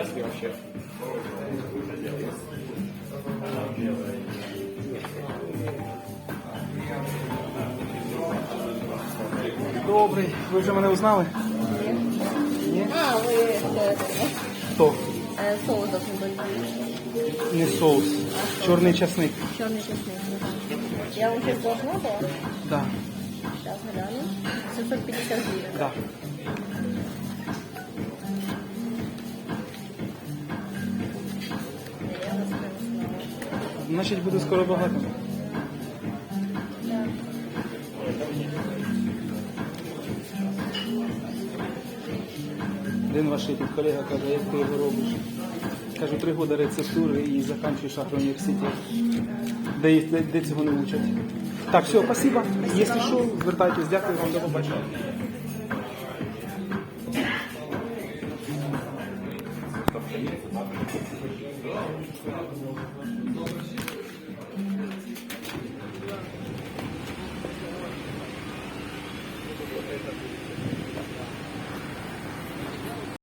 Если вообще. Добрий. Ви вже мене узнали? Ні. А, ви это? А, соус должен быть. Не соус. Чорний чеснок. Чорний чеснок. Я уже сейчас должна была? Да. Сейчас, наверное. Ну, 750 гривен. Да. Значить буде скоро багато. Один ваш тут колега каже, як ти його робиш. Кажу, три роки рецептури і закінчуєш агроуніверситет. Де, де, де цього не вчать. Так, все, спасибо. Якщо що, звертайтесь, дякую вам, до побачення.